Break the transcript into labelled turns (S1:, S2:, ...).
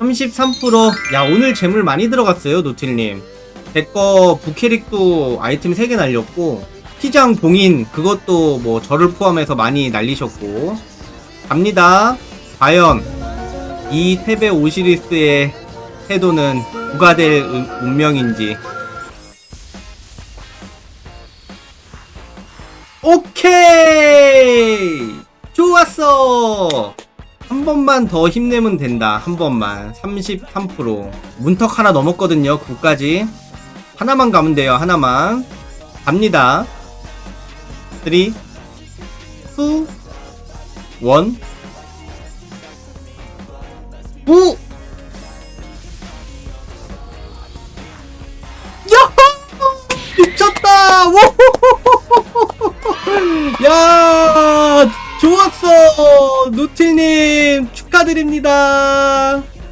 S1: 33%. 야, 오늘 재물 많이 들어갔어요, 노틸님. 제거 부캐릭도 아이템 3개 날렸고, 피장 봉인, 그것도 뭐 저를 포함해서 많이 날리셨고. 갑니다. 과연, 이 테베 오시리스의 태도는 누가 될 운- 운명인지. 오케이! 좋았어! 한 번만 더 힘내면 된다. 한 번만. 33%. 문턱 하나 넘었거든요. 9까지. 하나만 가면 돼요. 하나만. 갑니다. 3, 2, 1. 오! 야호! 미쳤다! 오! 야! 노틸님 축하드립니다.